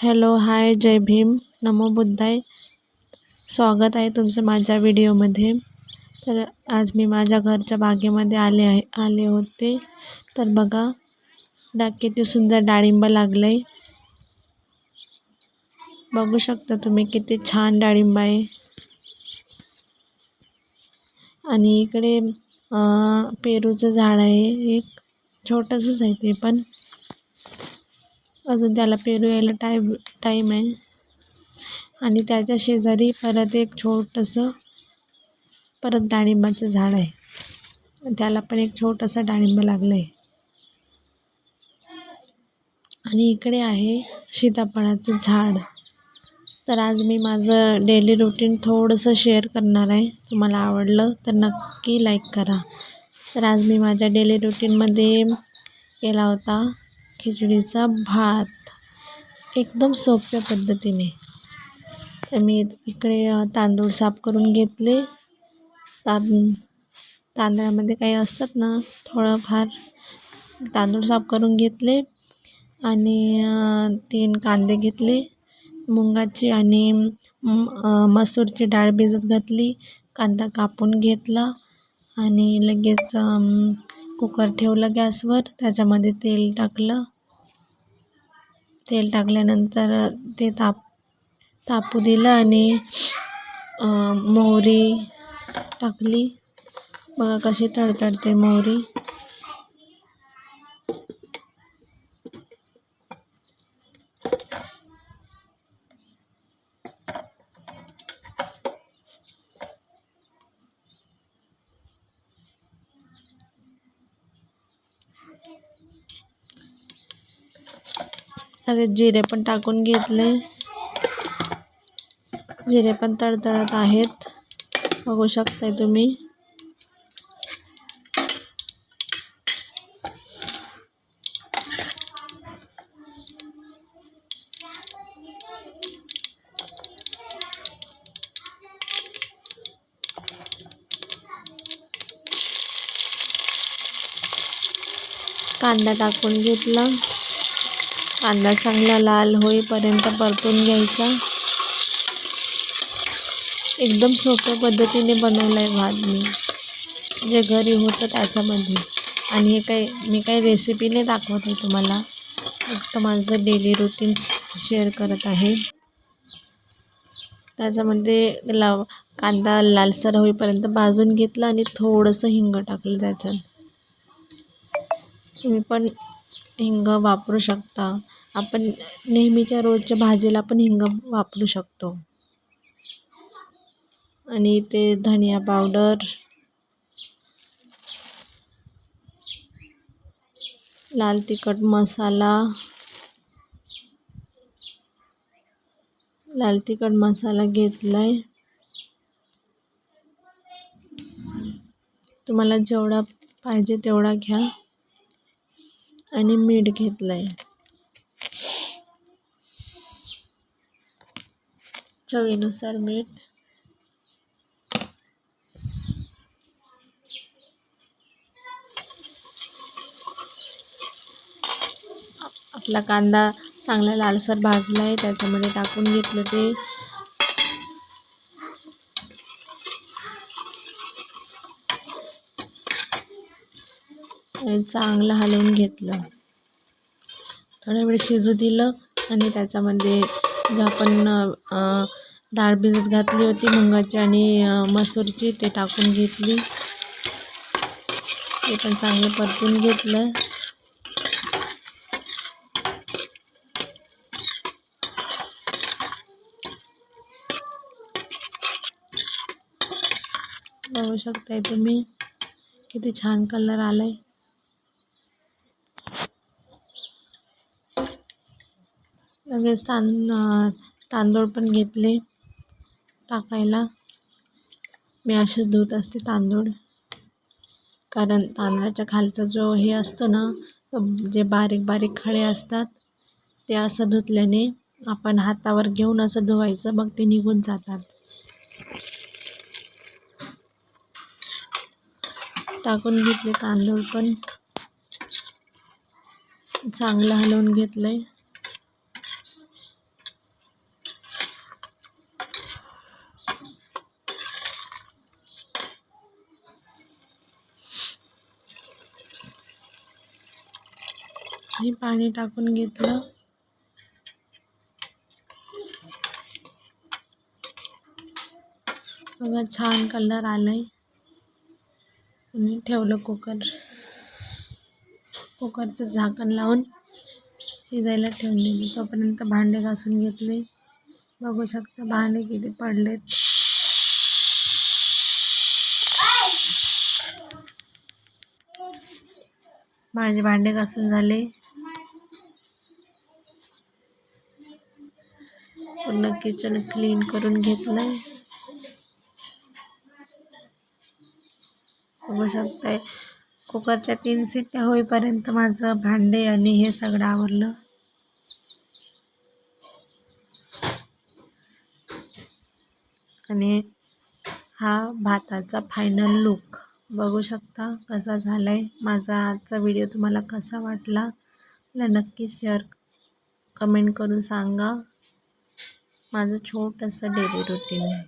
Hello hi जय भीम. नमो बुद्धाय. स्वागत आहे तुमचं माझ्या व्हिडिओमध्ये. तर आज मी माझ्या घरच्या बागेमध्ये आले आहे आले होते. तर बघा डा किती सुंदर डाळिंब लागलं आहे बघू शकता तुम्ही किती छान डाळिंब आहे. आणि इकडे पेरूचं झाड आहे एक छोटंसंच आहे ते पण. अजून त्याला पेरू यायला टाईम टाईम आहे. आणि त्याच्या शेजारी परत एक छोटंसं परत डाळिंबाचं झाड आहे. त्याला पण एक छोटंसं डाळिंब लागलं आहे आणि इकडे आहे सीताफळाचं झाड. तर आज मी माझं डेली रुटीन थोडंसं शेअर करणार आहे. तुम्हाला आवडलं तर नक्की लाईक करा. तर आज मी माझ्या डेली रुटीनमध्ये केला होता. खिचडीचा भात. एकदम सोप्या पद्धतीने. तर मी इकडे तांदूळ साफ करून घेतले. तां तांदळामध्ये काही असतात ना थोडंफार तांदूळ साफ करून घेतले आणि तीन कांदे घेतले. मुंगाची आणि मसूरची डाळ भिजत घातली. कांदा कापून घेतला आणि लगेच कुकर ठेवलं गॅसवर. त्याच्यामध्ये तेल टाकलं. तेल टाकल्यानंतर ते ताप तापू दिलं आणि मोहरी टाकली. बघा कशी तडतडते मोहरी. लगेच जिरे पण टाकून घेतले. जिरे पण तडतडत आहेत. बघू शकताय तुम्ही. कांदा टाकून घेतला. कांदा चांगला लाल होईपर्यंत परतून घ्यायचा. एकदम सोप्या पद्धतीने बनवला आहे भात मी. जे घरी होतं त्याच्यामध्ये. आणि हे काही मी काही रेसिपी नाही दाखवत आहे तुम्हाला. फक्त माझं डेली रुटीन शेअर करत आहे. त्याच्यामध्ये लाव कांदा लालसर होईपर्यंत भाजून घेतला आणि थोडंसं हिंग टाकलं त्याच्यात. तुम्ही पण हिंग वापरू शकता. आपण नेहमीच्या रोजच्या भाजीला पण हिंग वापरू शकतो. आणि ते धनिया पावडर लाल तिखट मसाला लाल तिखट मसाला घेतला आहे तुम्हाला जेवढा पाहिजे तेवढा घ्या. आणि मीठ घेतलं आहे चवीनुसार मीठ. आपला कांदा चांगला लालसर भाजला आहे त्याच्यामध्ये टाकून घेतलं ते. चांगलं हलवून घेतलं. थोडा वेळ शिजू दिलं आणि त्याच्यामध्ये जे आपण डाळ भिजत घातली होती मुंगाची आणि मसूरची ते टाकून घेतली. ते पण चांगलं परतून घेतलं. बघू शकताय तुम्ही किती छान कलर आलाय. लगेच तां तांदूळ पण घेतले टाकायला. मी असेच धुत असते तांदूळ. कारण तांदळाच्या खालचा जो हे असतो ना जे बारीक बारीक खळे असतात ते असं धुतल्याने आपण हातावर घेऊन असं धुवायचं मग ते निघून जातात. टाकून घेतले तांदूळ पण. चांगलं हलवून घेतलं आहे हे पाणी टाकून घेतलं. बघा छान कलर आलाय. आणि ठेवलं कुकर. कुकरचं झाकण लावून शिजायला ठेवून तोपर्यंत भांडे घासून घेतले. बघू शकता भांडे किती पडलेत. माझे भांडे घासून झाले. पूर्ण किचन क्लीन करून घेतलंय. बघू शकताय. कुकरच्या तीन शिट्ट्या होईपर्यंत माझं भांडे आणि हे सगळं आवरलं. आणि हा भाताचा फायनल लुक बघू शकता कसा झाला आहे माझा आजचा व्हिडिओ तुम्हाला कसा वाटला? मला नक्की शेअर कमेंट करून सांगा. माझं छोटंसं डेली रुटीन आहे.